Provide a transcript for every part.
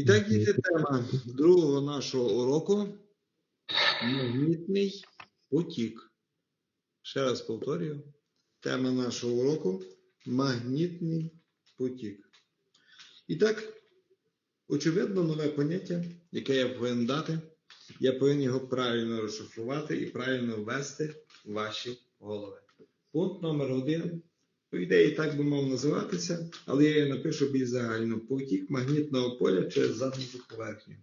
І так діти тема другого нашого уроку магнітний потік. Ще раз повторюю. Тема нашого уроку магнітний потік. І так, очевидно, нове поняття, яке я повинен дати, я повинен його правильно розшифрувати і правильно ввести в ваші голови. Пункт номер один. По ідеї, так би мав називатися, але я її напишу більш загально. Потік магнітного поля через задню поверхню.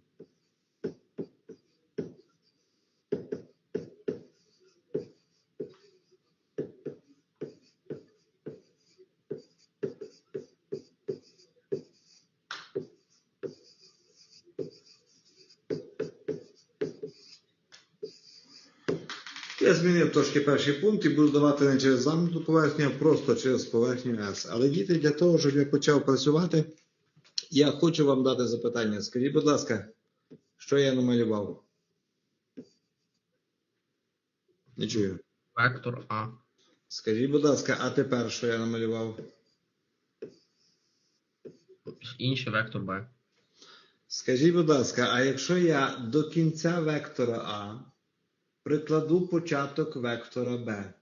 Я змінив трошки перший пункт і буду давати не через замкнуту поверхню, а просто через поверхню S. Але діти, для того, щоб я почав працювати, я хочу вам дати запитання. Скажіть, будь ласка, що я намалював? Не чую. Вектор А. Скажіть, будь ласка, а тепер що я намалював? Інший вектор Б. Скажіть, будь ласка, а якщо я до кінця вектора А прикладу початок вектора Б,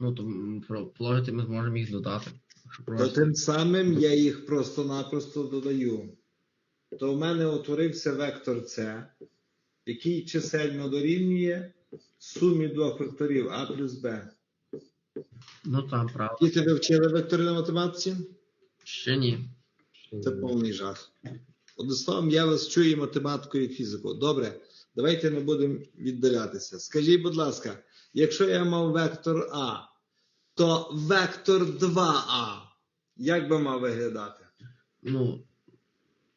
Ну, то положити ми зможемо їх додати. То тим самим я їх просто-напросто додаю. То в мене утворився вектор С, який чисельно дорівнює сумі двох векторів А плюс Б. Ну там правда. Діти ви вчили вектори на математиці? Ще ні. Це повний жах. Одним словом, я вас чую математику і фізику. Добре, давайте не будемо віддалятися. Скажіть, будь ласка, якщо я мав вектор А, то вектор 2А, як би мав виглядати? Ну,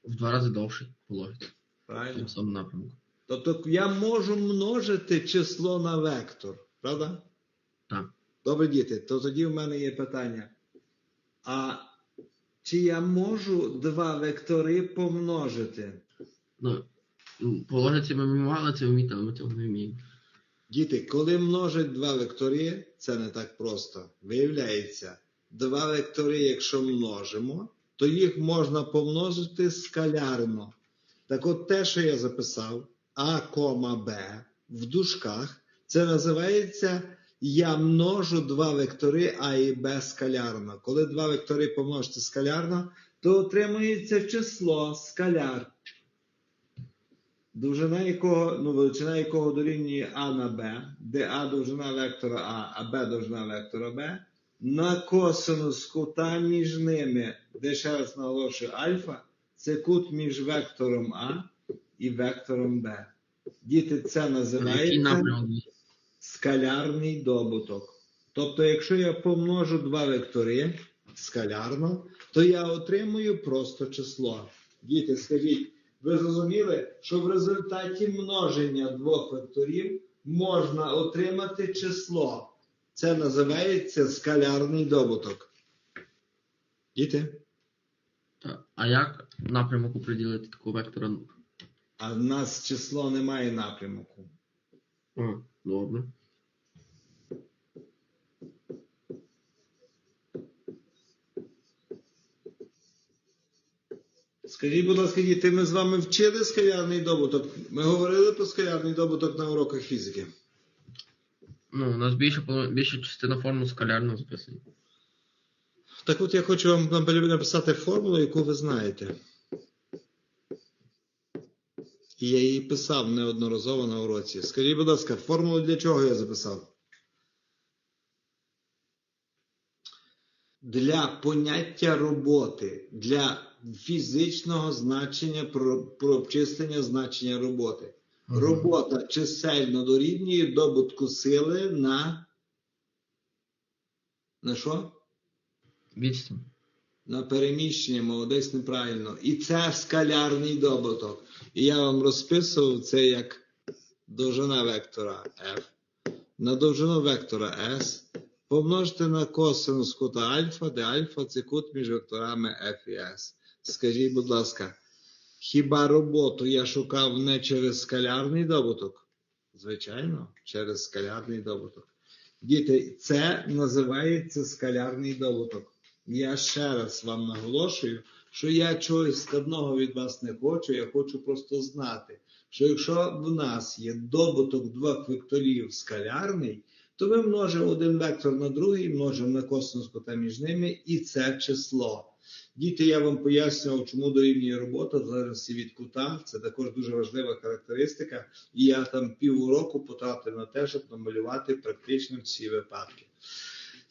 в два рази довше положити. В Правильно? тому самому напрямку. Тобто я можу множити число на вектор, правда? Так. Добре, діти, то тоді в мене є питання. А чи я можу два вектори помножити? Ну, положити ми мали це вміти, але ми цього не вміємо. Діти, коли множать два вектори, це не так просто. Виявляється, два вектори, якщо множимо, то їх можна помножити скалярно. Так от те, що я записав, А, Б в дужках, це називається я множу два вектори А і Б скалярно. Коли два вектори помножити скалярно, то отримується число скаляр довжина якого, ну, величина якого дорівнює А на Б, де А довжина вектора А, а Б довжина вектора Б, на косинус кута між ними, де ще раз наголошую альфа, це кут між вектором А і вектором Б. Діти, це називається? Скалярний добуток. Тобто, якщо я помножу два вектори скалярно, то я отримую просто число. Діти, скажіть, ви зрозуміли, що в результаті множення двох векторів можна отримати число. Це називається скалярний добуток. Діти? А як напрямок оприділити такого вектора? А в нас число не має напрямку. А, добре. Скажіть, будь ласка, діти, ми з вами вчили скалярний добуток. Ми говорили про скалярний добуток на уроках фізики. Ну, у нас більше, більша частина формул скалярно записана. Так от я хочу вам написати формулу, яку ви знаєте. І я її писав неодноразово на уроці. Скажіть, будь ласка, формулу для чого я записав? Для поняття роботи, для фізичного значення про, про обчислення значення роботи. Мгм. Робота чисельно дорівнює добутку сили на. На що? Відстань. На переміщення, молодець неправильно. І це скалярний добуток. І я вам розписував це як довжина вектора F. На довжину вектора S помножте на косинус кута альфа, де альфа це кут між векторами F і S. Скажіть, будь ласка, хіба роботу я шукав не через скалярний добуток? Звичайно, через скалярний добуток. Діти, це називається скалярний добуток. Я ще раз вам наголошую, що я чогось складного від вас не хочу, я хочу просто знати, що якщо в нас є добуток двох векторів скалярний, то ми множимо один вектор на другий, множимо на косинус кута між ними, і це число. Діти, я вам пояснював, чому дорівнює робота в залежності від кута. Це також дуже важлива характеристика. І я там півроку потратив на те, щоб намалювати практично всі випадки.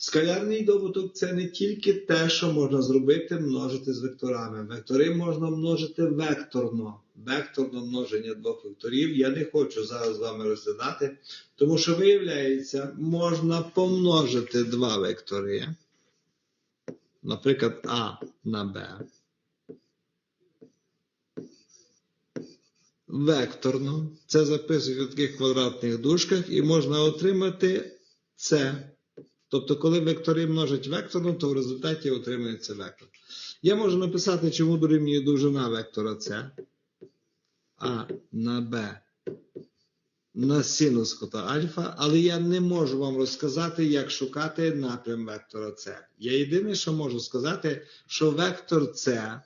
Скалярний добуток це не тільки те, що можна зробити, множити з векторами. Вектори можна множити векторно. Векторне множення двох векторів я не хочу зараз з вами розглядати, тому що, виявляється, можна помножити два вектори. Наприклад, А на Б. Векторно. Це записують у таких квадратних дужках, і можна отримати С. Тобто, коли вектори множать векторно, то в результаті отримується вектор. Я можу написати, чому дорівнює довжина вектора С. А на Б на синус кота альфа, але я не можу вам розказати, як шукати напрям вектора С. Я єдине, що можу сказати, що вектор С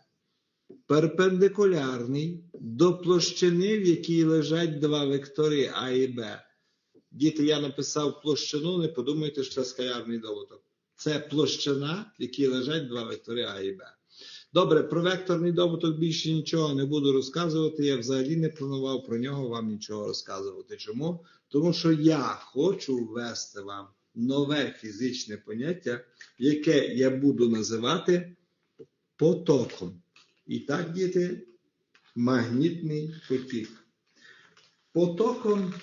перпендикулярний до площини, в якій лежать два вектори А і Б. Діти, я написав площину, не подумайте, що це скалярний добуток. Це площина, в якій лежать два вектори А і Б. Добре, про векторний добуток більше нічого не буду розказувати. Я взагалі не планував про нього вам нічого розказувати. Чому? Тому що я хочу ввести вам нове фізичне поняття, яке я буду називати потоком. І так, діти, магнітний потік. Потоком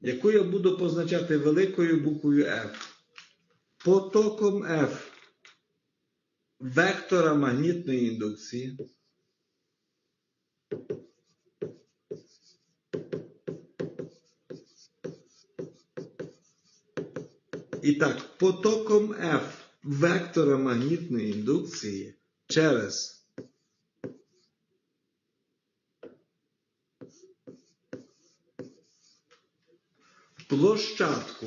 яку я буду позначати великою буквою F. Потоком F вектора магнітної індукції. І так, потоком F вектора магнітної індукції через площадку.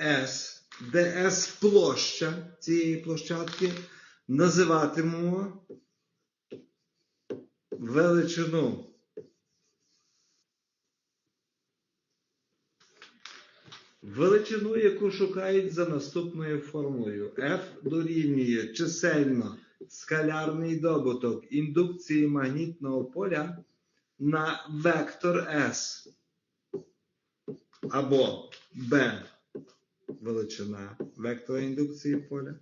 S, де S площа цієї площадки, називатимемо величину. Величину, яку шукають за наступною формулою. F дорівнює чисельно скалярний добуток індукції магнітного поля на вектор S або B величина вектора індукції поля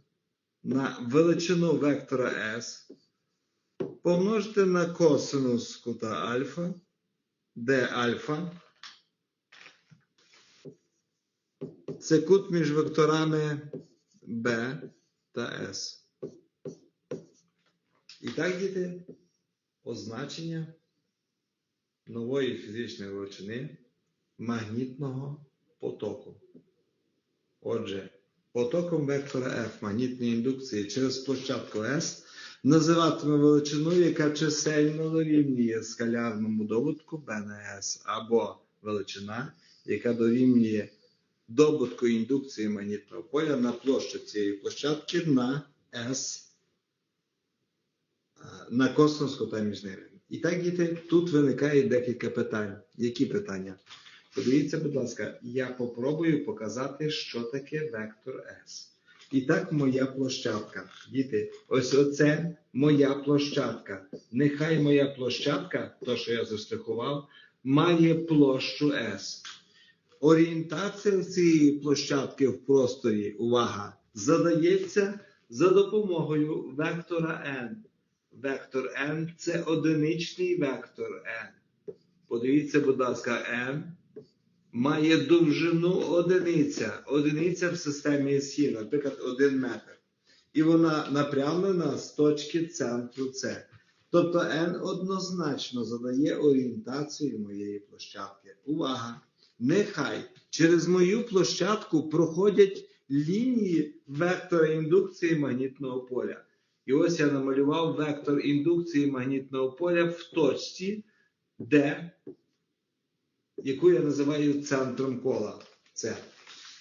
на величину вектора S помножити на косинус кута альфа, де альфа це кут між векторами B та S. І так, діти, означення нової фізичної величини магнітного потоку. Отже, потоком вектора F магнітної індукції через площадку S називатиме величину, яка чисельно дорівнює скалярному добутку B на S, або величина, яка дорівнює добутку індукції магнітного поля на площу цієї площадки на S на космос кота між ними. І так, діти, тут виникає декілька питань. Які питання? Подивіться, будь ласка, я попробую показати, що таке вектор S. І так, моя площадка. Діти, ось оце моя площадка. Нехай моя площадка, то, що я заштрихував, має площу S. Орієнтація цієї площадки в просторі, увага, задається за допомогою вектора n. Вектор n це одиничний вектор n. Подивіться, будь ласка, n має довжину одиниця. Одиниця в системі СІ, наприклад, 1 метр. І вона напрямлена з точки центру С. Тобто n однозначно задає орієнтацію моєї площадки. Увага! Нехай через мою площадку проходять лінії вектора індукції магнітного поля. І ось я намалював вектор індукції магнітного поля в точці, де яку я називаю центром кола. Це.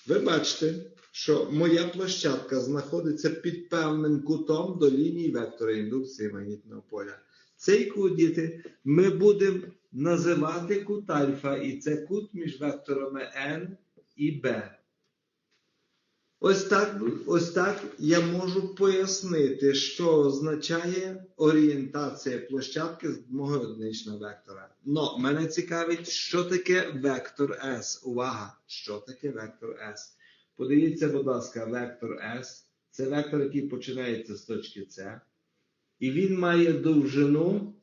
Ви бачите, що моя площадка знаходиться під певним кутом до лінії вектора індукції магнітного поля. Цей кут, діти, ми будемо називати кут альфа, і це кут між векторами n і b. Ось так, ось так я можу пояснити, що означає орієнтація площадки з мого одиничного вектора. Но мене цікавить, що таке вектор S. Увага! Що таке вектор S? Подивіться, будь ласка, вектор S це вектор, який починається з точки С. І він має довжину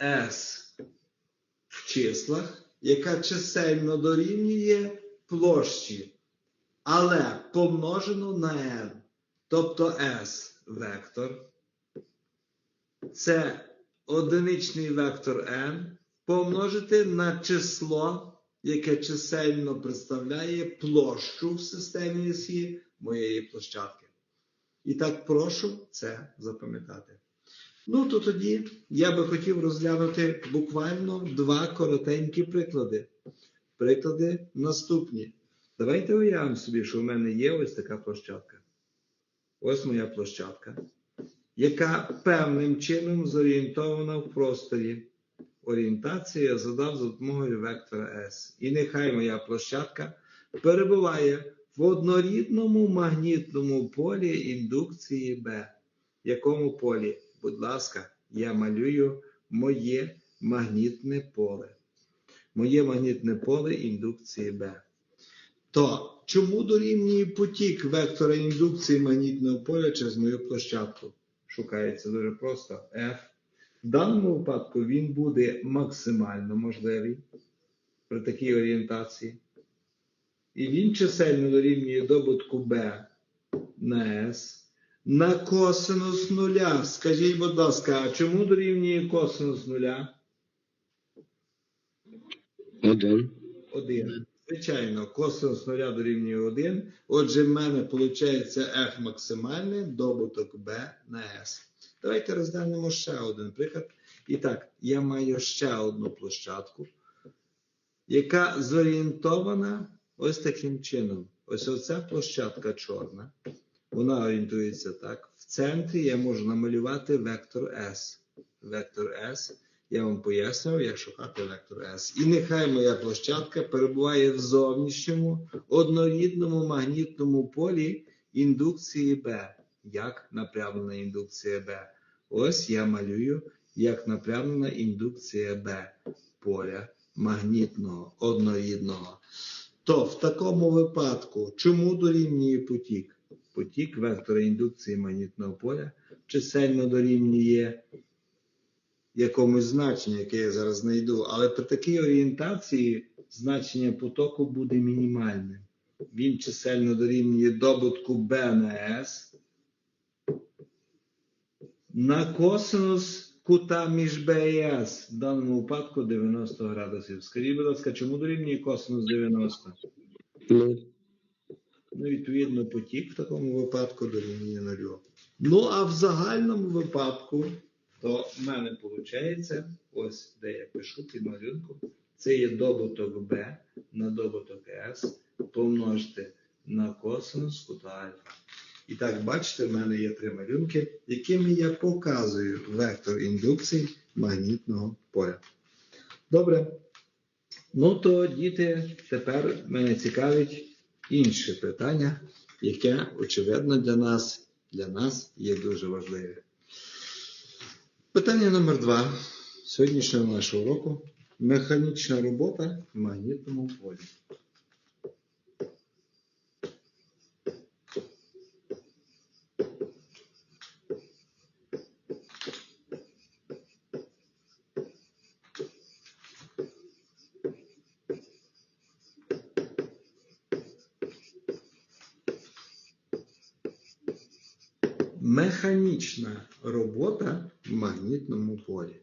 S в числах, яка чисельно дорівнює площі але помножено на n. Тобто S вектор. Це одиничний вектор n помножити на число, яке чисельно представляє площу в системі СІ моєї площадки. І так прошу це запам'ятати. Ну, то тоді я би хотів розглянути буквально два коротенькі приклади. Приклади наступні. Давайте уявимо собі, що в мене є ось така площадка. Ось моя площадка, яка певним чином зорієнтована в просторі. Орієнтацію я задав за допомогою вектора S. І нехай моя площадка перебуває в однорідному магнітному полі індукції B. В якому полі, будь ласка, я малюю моє магнітне поле. Моє магнітне поле індукції B. То чому дорівнює потік вектора індукції магнітного поля через мою площадку? Шукається дуже просто F. В даному випадку він буде максимально можливий при такій орієнтації. І він чисельно дорівнює добутку B на S на косинус нуля. Скажіть, будь ласка, а чому дорівнює косинус нуля? Один. 1. Звичайно, косинус нуля дорівнює 1. Отже, в мене виходить f максимальне, добуток b на s. Давайте розглянемо ще один приклад. І так, я маю ще одну площадку, яка зорієнтована ось таким чином. Ось оця площадка чорна. Вона орієнтується так. В центрі я можу намалювати вектор S. Вектор S. Я вам пояснював, як шукати вектор S. І нехай моя площадка перебуває в зовнішньому однорідному магнітному полі індукції B. Як напрямлена індукція B? Ось я малюю, як напрямлена індукція B поля магнітного однорідного. То в такому випадку, чому дорівнює потік? Потік вектора індукції магнітного поля чисельно дорівнює якомусь значенню, яке я зараз знайду, але при такій орієнтації значення потоку буде мінімальним. Він чисельно дорівнює добутку B на S на косинус кута між B і S, в даному випадку 90 градусів. Скажіть, будь ласка, чому дорівнює косинус 90? Ну, Ну, відповідно, потік в такому випадку дорівнює нулю. Ну, а в загальному випадку, то в мене виходить, ось де я пишу під малюнком, це є добуток b на добуток s помножити на косинус кута альфа. І так, бачите, в мене є три малюнки, якими я показую вектор індукції магнітного поля. Добре. Ну то, діти, тепер мене цікавить інше питання, яке, очевидно, для нас, для нас є дуже важливе. Питання номер два сьогоднішнього нашого уроку. Механічна робота в магнітному полі. Механічна робота в магнітному полі.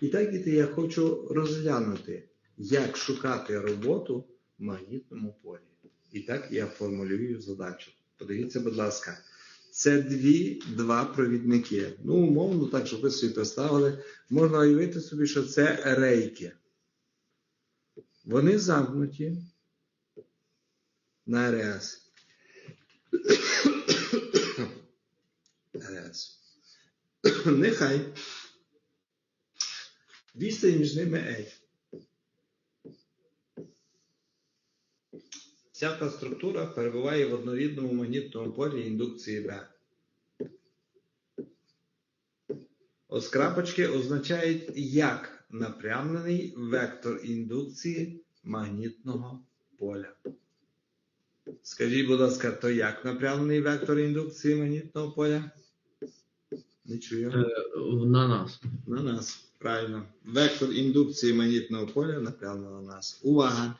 І так, діти, я хочу розглянути, як шукати роботу в магнітному полі. І так я формулюю задачу. Подивіться, будь ласка, це дві, два провідники. Ну, умовно, так, щоб ви собі представили, можна уявити собі, що це рейки. Вони замкнуті на РС. РС. Нехай. Відстань між ними. Ця та структура перебуває в однорідному магнітному полі індукції B. Ось крапочки означають як напрямлений вектор індукції магнітного поля. Скажіть, будь ласка, то як напрямлений вектор індукції магнітного поля? Не чую. Е, На нас. На нас. Правильно. Вектор індукції магнітного поля напрямлено на нас. Увага!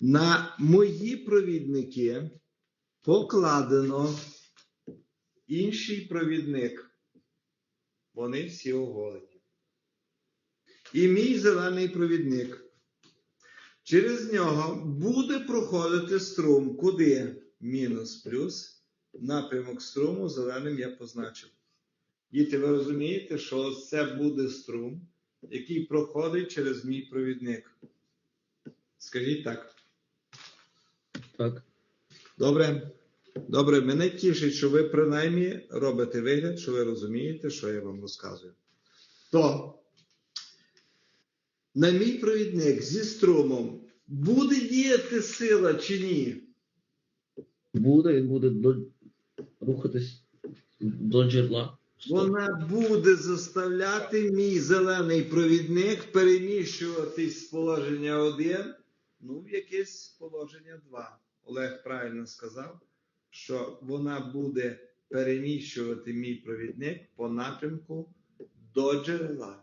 На мої провідники покладено інший провідник. Вони всі оголені. І мій зелений провідник. Через нього буде проходити струм. Куди? Мінус плюс. Напрямок струму зеленим я позначив. Діти, ви розумієте, що це буде струм, який проходить через мій провідник. Скажіть так. Так. Добре? Добре, мене тішить, що ви принаймні робите вигляд, що ви розумієте, що я вам розказую. То на мій провідник зі струмом буде діяти сила чи ні? Буде, він буде до... рухатись до джерела. Вона буде заставляти мій зелений провідник переміщуватись з положення 1, ну, в якесь положення 2. Олег правильно сказав, що вона буде переміщувати мій провідник по напрямку до джерела.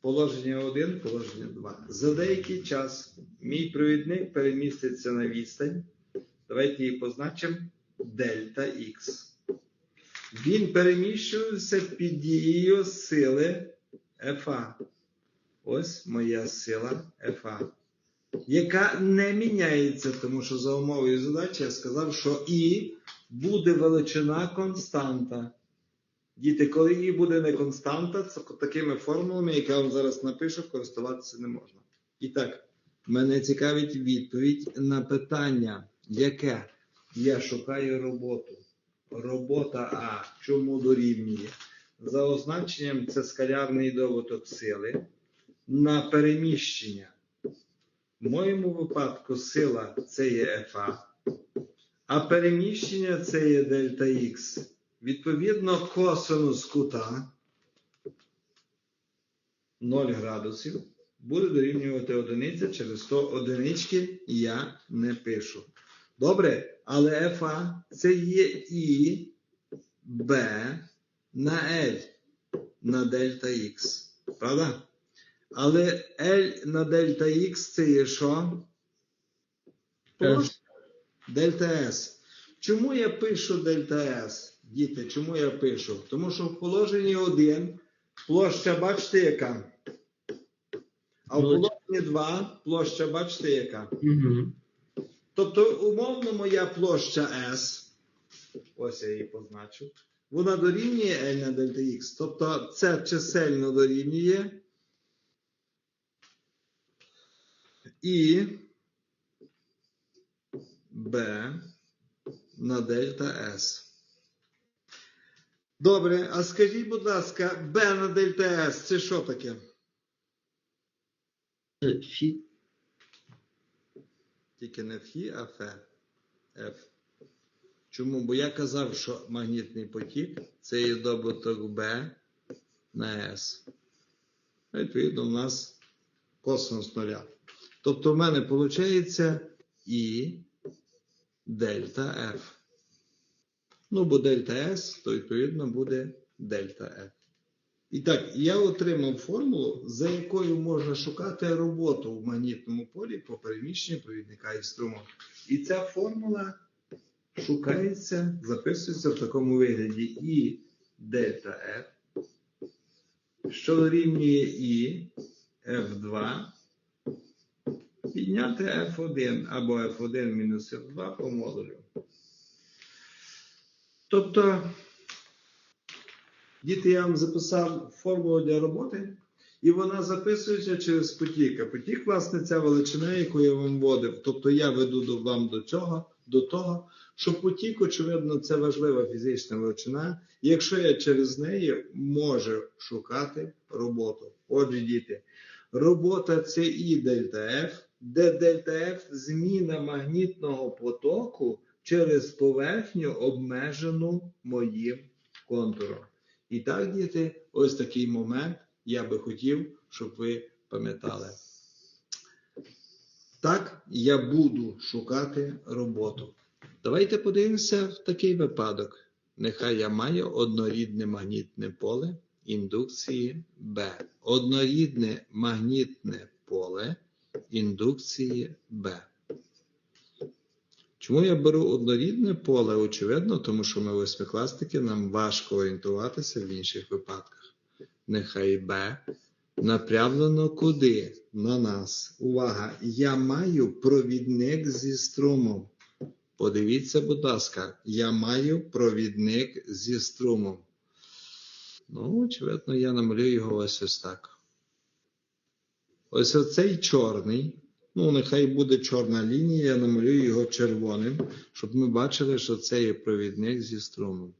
Положення 1, положення 2. За деякий час мій провідник переміститься на відстань. Давайте її позначимо дельта Х. Він переміщувався під дією сили ФА. Ось моя сила ФА. Яка не міняється, тому що за умовою задачі я сказав, що І буде величина константа. Діти, коли І буде не константа, це такими формулами, які я вам зараз напишу, користуватися не можна. І так, мене цікавить відповідь на питання, яке я шукаю роботу. Робота А чому дорівнює? За означенням це скалярний доводок сили на переміщення. В моєму випадку сила це є ФА, а переміщення це є дельта Х. Відповідно, косинус кута 0 градусів буде дорівнювати одиниця, через то одинички я не пишу. Добре, але ФА це є І Б на L на дельта Х. Правда? Але L на дельта Х це є що? С. Дельта S. Чому я пишу дельта S? Діти, чому я пишу? Тому що в положенні 1 площа, бачите, яка? А в положенні 2 площа, бачите, яка? Угу. Тобто, умовно, моя площа S, ось я її позначу, вона дорівнює L на дельта X. Тобто це чисельно дорівнює І Б на дельта S. Добре, а скажіть, будь ласка, B на дельта S це що таке? Фі. Тільки не Фі, а Ф. F. Чому? Бо я казав, що магнітний потік це є добуток Б на С. Відповідно, у нас косинус нуля. Тобто в мене виходить І дельта F. Ну, бо дельта S, то відповідно буде дельта F. І так, я отримав формулу, за якою можна шукати роботу в магнітному полі по переміщенню провідника і струму. І ця формула шукається, записується в такому вигляді І дельта F, що дорівнює І F2, підняти F1 або F1 мінус F2 по модулю. Тобто, діти, я вам записав формулу для роботи. і вона записується через потік. А потік, власне, ця величина, яку я вам вводив. Тобто я веду до, вам до цього, до того, що потік, очевидно, це важлива фізична величина, якщо я через неї можу шукати роботу. Отже, діти, робота це і дельта F, де дельта F зміна магнітного потоку через поверхню, обмежену моїм контуром. І так, діти, ось такий момент я би хотів, щоб ви пам'ятали. Так, я буду шукати роботу. Давайте подивимося в такий випадок. Нехай я маю однорідне магнітне поле індукції Б. Однорідне магнітне поле індукції Б. Чому я беру однорідне поле? Очевидно, тому що ми восьмикласники, нам важко орієнтуватися в інших випадках. Нехай Б направлено куди? На нас. Увага! Я маю провідник зі струмом. Подивіться, будь ласка, я маю провідник зі струмом. Ну, очевидно, я намалюю його ось ось так. Ось оцей чорний. Ну, нехай буде чорна лінія, я намалюю його червоним, щоб ми бачили, що це є провідник зі струмом.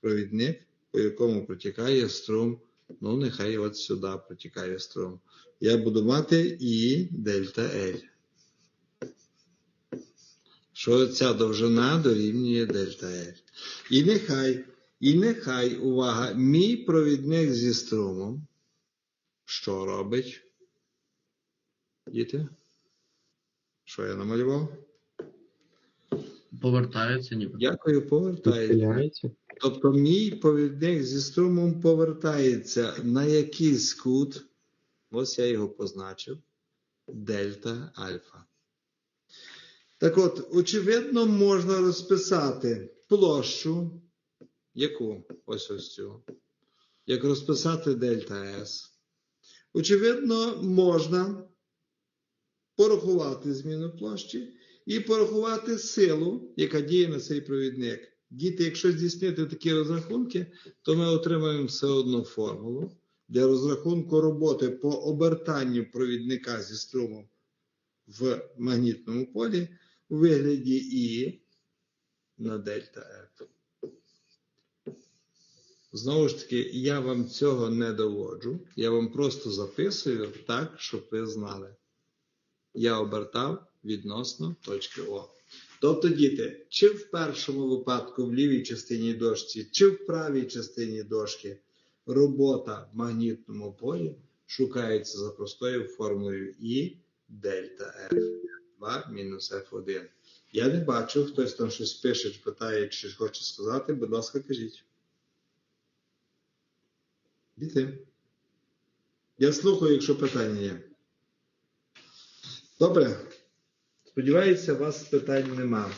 Провідник, по якому протікає струм. Ну, нехай от сюди протікає струм. Я буду мати і дельта L. Що ця довжина дорівнює дельта L. І нехай, і нехай, увага, мій провідник зі струмом. Що робить? Діти? Що я намалював? Повертається ніби. Дякую, повертається. Тобто мій повідник зі струмом повертається на якийсь кут, ось я його позначив, дельта альфа. Так от, очевидно, можна розписати площу, яку? Ось ось цю. Як розписати дельта S. Очевидно, можна порахувати зміну площі і порахувати силу, яка діє на цей провідник. Діти, якщо здійснити такі розрахунки, то ми отримаємо все одну формулу для розрахунку роботи по обертанню провідника зі струмом в магнітному полі у вигляді І на дельта F. Знову ж таки, я вам цього не доводжу. Я вам просто записую так, щоб ви знали. Я обертав відносно точки О. Тобто, діти, чи в першому випадку в лівій частині дошці, чи в правій частині дошки робота в магнітному полі шукається за простою формулою І дельта F. 2 мінус F1. Я не бачу, хтось там щось пише, питає, чи хоче сказати. Будь ласка, кажіть. Діти. Я слухаю, якщо питання є. Добре. Сподіваюся, вас питань нема.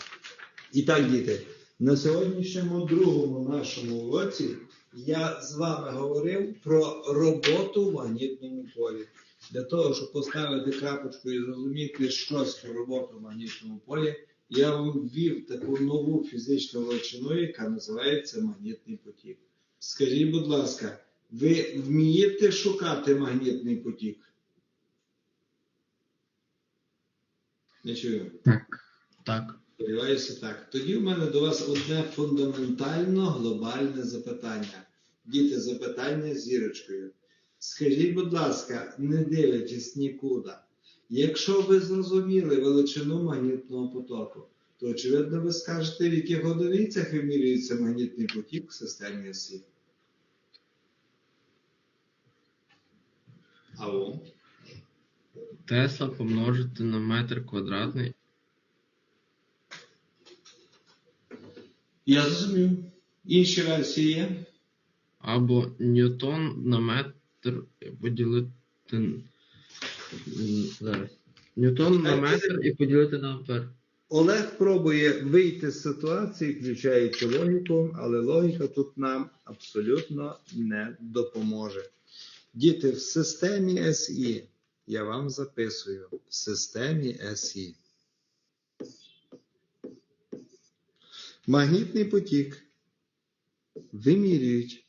І так, діти, на сьогоднішньому другому нашому уроці я з вами говорив про роботу в магнітному полі. Для того, щоб поставити крапочку і зрозуміти щось про роботу в магнітному полі, я вам ввів таку нову фізичну величину, яка називається магнітний потік. Скажіть, будь ласка, ви вмієте шукати магнітний потік? Не чую. Так. Так. Сподіваюся, так. Тоді в мене до вас одне фундаментально глобальне запитання. Діти, запитання з зірочкою. Скажіть, будь ласка, не дивлячись нікуди, якщо ви зрозуміли величину магнітного потоку, то очевидно ви скажете, в яких одиницях вимірюється магнітний потік в системі осі. Алло? Тесла помножити на метр квадратний. Я зрозумів. Інші версії є? Або ньютон на метр поділити. Зараз. Ньютон на метр і поділити на ампер. Олег пробує вийти з ситуації, включаючи логіку, але логіка тут нам абсолютно не допоможе. Діти, в системі СІ, я вам записую, в системі СІ. Магнітний потік вимірюють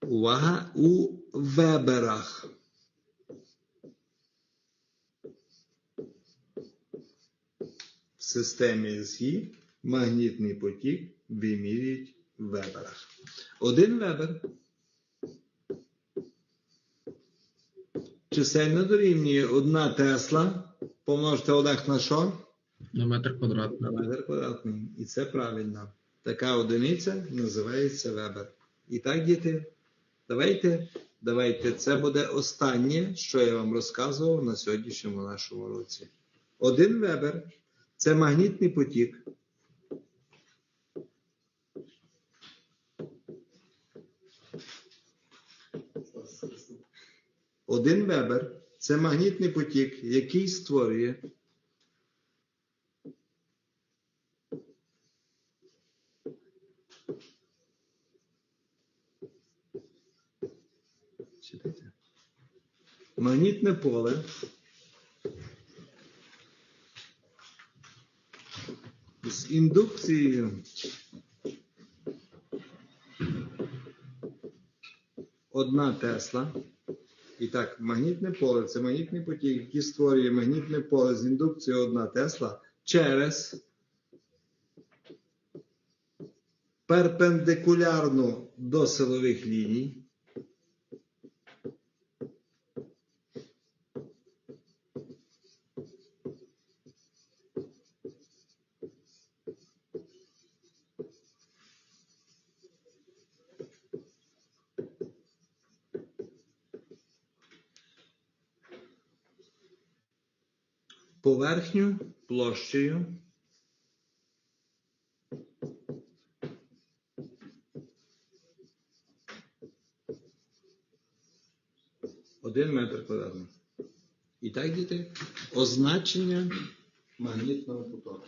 увага у веберах. В системі СГІ магнітний потік вимірюють в веберах. Один вебер чисельно дорівнює 1 Тесла помножити Олег на що? На метр квадратний. На метр квадратний. І це правильно. Така одиниця називається вебер. І так, діти, давайте, давайте, це буде останнє, що я вам розказував на сьогоднішньому нашому році. Один вебер це магнітний потік. Один вебер це магнітний потік, який створює Магнітне поле. З індукцією одна Тесла. І так, магнітне поле це магнітний потік, який створює магнітне поле з індукцією одна Тесла через перпендикулярну до силових ліній. Поверхню площею один метр квадратний. І так, діти, означення магнітного потоку.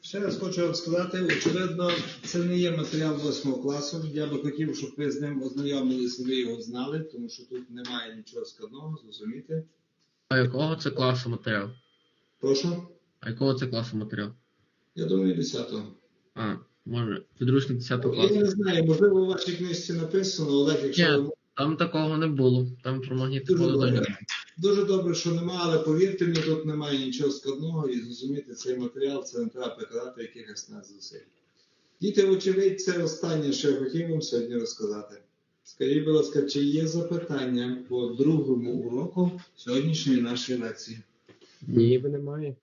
Ще раз хочу вам сказати, очевидно, це не є матеріал 8 класу. Я би хотів, щоб ви з ним ознайомилися, ви його знали, тому що тут немає нічого складного, зрозуміти. А якого це класу матеріал? Прошу. А якого це класу матеріал? Я думаю, 10-го. А, може, підручник 10 Я класу. не знаю, можливо, у вашій книжці написано, Олег, якщо Ні. Там такого не було. Там про магнітне Дуже добре. Дуже добре, що нема, але повірте мені, тут немає нічого складного і зрозуміти цей матеріал, це не треба прикладати якихось нас зусиль. Діти, очевидь, це останнє, що я хотів вам сьогодні розказати. Скажіть, будь ласка, чи є запитання по другому уроку сьогоднішньої нашої лекції? Ніби немає.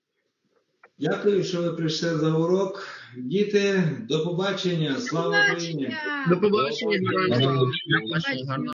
Дякую, що ви прийшли за урок. Діти, до побачення. Слава Україні! До побачення. До побачення. До побачення, гарного.